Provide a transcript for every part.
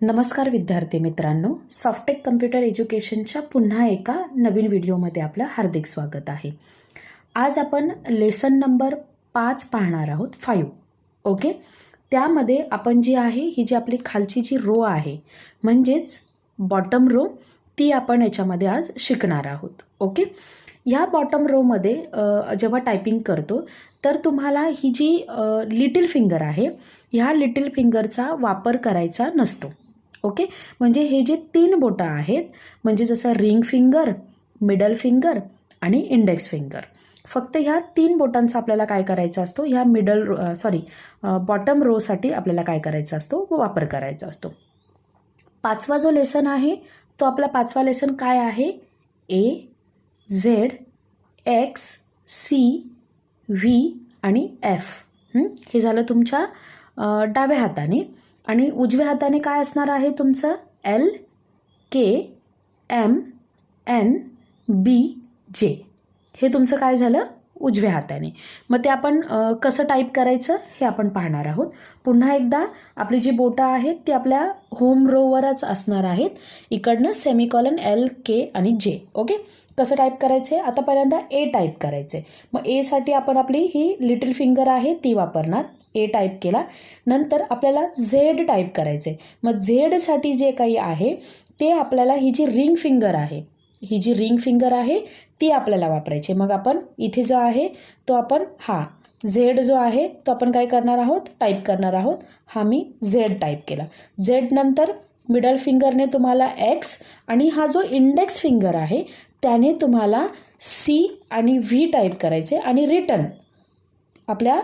नमस्कार विद्यार्थी मित्रांनो सॉफ्टेक कम्प्युटर एज्युकेशनच्या पुन्हा एका नवीन व्हिडिओमध्ये आपलं हार्दिक स्वागत आहे. आज आपण लेसन नंबर पाच पाहणार आहोत फाईव्ह ओके त्यामध्ये आपण जी आहे ही जी आपली खालची जी रो आहे म्हणजेच बॉटम रो ती आपण याच्यामध्ये आज शिकणार आहोत. ओके ह्या बॉटम रोमध्ये जेव्हा टायपिंग करतो तर तुम्हाला ही जी लिटिल फिंगर आहे ह्या लिटिल फिंगरचा वापर करायचा नसतो. ओके? म्हणजे हे जे तीन बोटं आहेत म्हणजे जसं रिंग फिंगर मिडल फिंगर आणि इंडेक्स फिंगर. फक्त ह्या तीन बोटांचा आपल्याला काय करायचा असतो? ह्या मिडल सॉरी बॉटम रोसाठी आपल्याला काय करायचा असतो? वापर करायचा असतो. पाचवा जो लेसन आहे तो आपला पाचवा लेसन काय आहे? A Z X C V आणि एफ हे? झालं तुमच्या डाव्या हाताने. आणि उजव्या हाताने काय असणार आहे तुमचं? L K M N B J हे तुमचं काय झालं? उजव्या हाताने. मग ते आपण कसं टाईप करायचं? हे आपण पाहणार आहोत. पुन्हा एकदा आपली जी बोटं आहेत ती आपल्या होम रोवरच असणार आहेत. इकडनं सेमिकॉलन एल के आणि जे ओके कसं टाईप करायचं आहे आतापर्यंत ए टाईप करायचं आहे मग एसाठी आपण आपली ही लिटिल फिंगर आहे ती वापरणार. ए टाईप केला. नंतर आपल्याला झेड टाईप करायचं. आहे मग झेडसाठी जे काही आहे ते आपल्याला ही जी रिंग फिंगर आहे ही जी रिंग फिंगर आहे ती आपल्याला वापरायची. मग आपण इथे जो आहे तो आपण हा झेड जो आहे तो आपण काय करणार आहोत? टाईप करणार आहोत. हा मी झेड टाईप केला. झेड नंतर मिडल फिंगरने तुम्हाला एक्स आणि हा जो इंडेक्स फिंगर आहे त्याने तुम्हाला सी आणि व्ही टाईप करायचे आणि रिटर्न आपल्या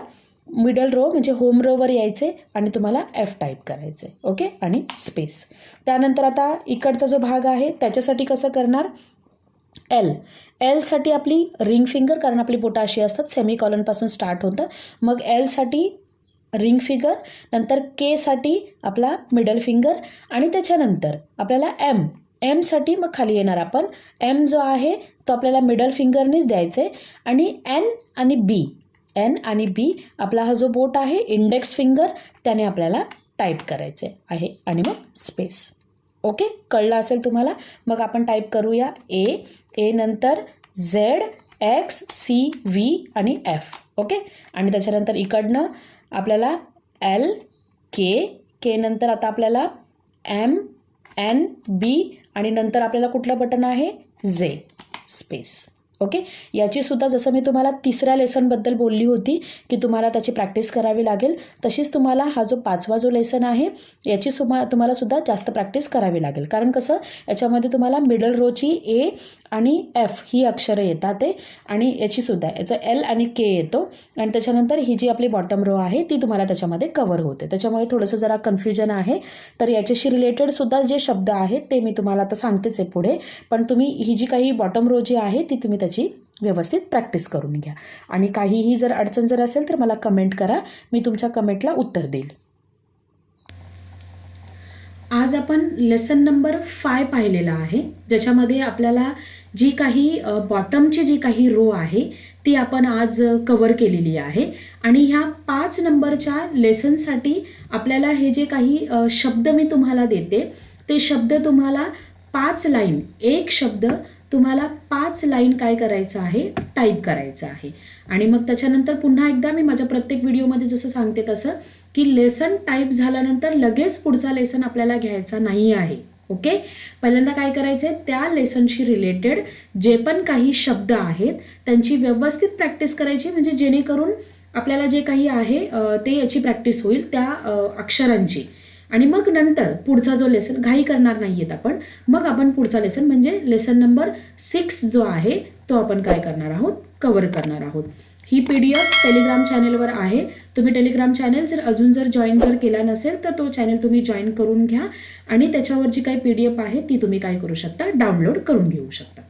मिडल रो म्हणजे होम रोवर यायचे आणि तुम्हाला एफ टाईप करायचे ओके आणि स्पेस त्यानंतर आता इकडचा जो भाग आहे त्याच्यासाठी कसं करणार? एल एलसाठी आपली रिंग फिंगर कारण आपली बोटं अशी असतात सेमी कॉलनपासून स्टार्ट होतं. मग एलसाठी रिंग फिंगर नंतर केसाठी आपला मिडल फिंगर आणि त्याच्यानंतर आपल्याला एम एमसाठी मग खाली येणार आपण. एम जो आहे तो आपल्याला मिडल फिंगरनेच द्यायचा. आहे आणि एन आणि बी एन आणि बी आपला हा जो बोट आहे इंडेक्स फिंगर त्याने आपल्याला टाईप करायचे आहे. आणि मग स्पेस ओके कळलं असेल तुम्हाला? मग आपण टाईप करूया ए ए नंतर झेड एक्स सी व्ही आणि एफ ओके आणि त्याच्यानंतर इकडनं आपल्याला एल के के नंतर आता आपल्याला एम एन बी आणि नंतर आपल्याला कुठलं बटन आहे? जे स्पेस ओके? याचीसुद्धा जसं मी तुम्हाला तिसऱ्या लेसनबद्दल बोलली होती की तुम्हाला त्याची प्रॅक्टिस करावी लागेल तशीच तुम्हाला हा जो पाचवा जो लेसन आहे याची सुमा तुम्हाला सुद्धा जास्त प्रॅक्टिस करावी लागेल. कारण कसं याच्यामध्ये तुम्हाला मिडल रोची ए आणि एफ ही अक्षरं येतात ते आणि याचीसुद्धा याचं एल आणि के येतो आणि त्याच्यानंतर ही जी आपली बॉटम रो आहे ती तुम्हाला त्याच्यामध्ये कवर होते. त्याच्यामुळे थोडंसं जरा कन्फ्युजन आहे. तर याच्याशी रिलेटेडसुद्धा जे शब्द आहेत ते मी तुम्हाला आता सांगतेच आहे पुढे. पण तुम्ही ही जी काही बॉटम रो जी आहे ती तुम्ही त्याची व्यवस्थित प्रॅक्टिस करून घ्या. आणि काहीही जर अडचण जर असेल तर मला कमेंट करा. मी तुमच्या कमेंटला उत्तर देईल. आज आपण लेसन नंबर फाय पाहिलेला आहे. ज्याच्यामध्ये आपल्याला जी काही बॉटमची जी काही रो आहे ती आपण आज कवर केलेली आहे. आणि ह्या पाच नंबरच्या लेसनसाठी आपल्याला हे जे काही शब्द मी तुम्हाला देते ते शब्द तुम्हाला पाच लाईन एक शब्द तुम्हाला पाच लाईन काय करायचं आहे टाईप करायचं आहे. आणि मग त्याच्यानंतर पुन्हा एकदा मी माझ्या प्रत्येक व्हिडिओमध्ये जसं सांगते तसं की लेसन टाईप झाल्यानंतर लगेच पुढचा लेसन आपल्याला घ्यायचा नाही आहे. ओके पहिल्यांदा काय करायचं आहे त्या लेसनशी रिलेटेड जे पण काही शब्द आहेत त्यांची व्यवस्थित प्रॅक्टिस करायची म्हणजे जेणेकरून आपल्याला जे काही आहे ते याची प्रॅक्टिस होईल त्या अक्षरांची. आणि मग नंतर पुढचा जो लेसन घाई करणार नाही आहेत आपण मग आपण पुढचा लेसन म्हणजे लेसन नंबर सिक्स जो आहे तो आपण काय करणार आहोत? कवर करणार आहोत. ही पी डी एफ टेलिग्राम चॅनेलवर आहे. तुम्ही टेलिग्राम चॅनेल जर अजून जर जॉईन जर केला नसेल तर तो चॅनेल तुम्ही जॉईन करून घ्या आणि त्याच्यावर जी काही पी डी एफ आहे ती तुम्ही काय करू शकता? डाउनलोड करून घेऊ शकता.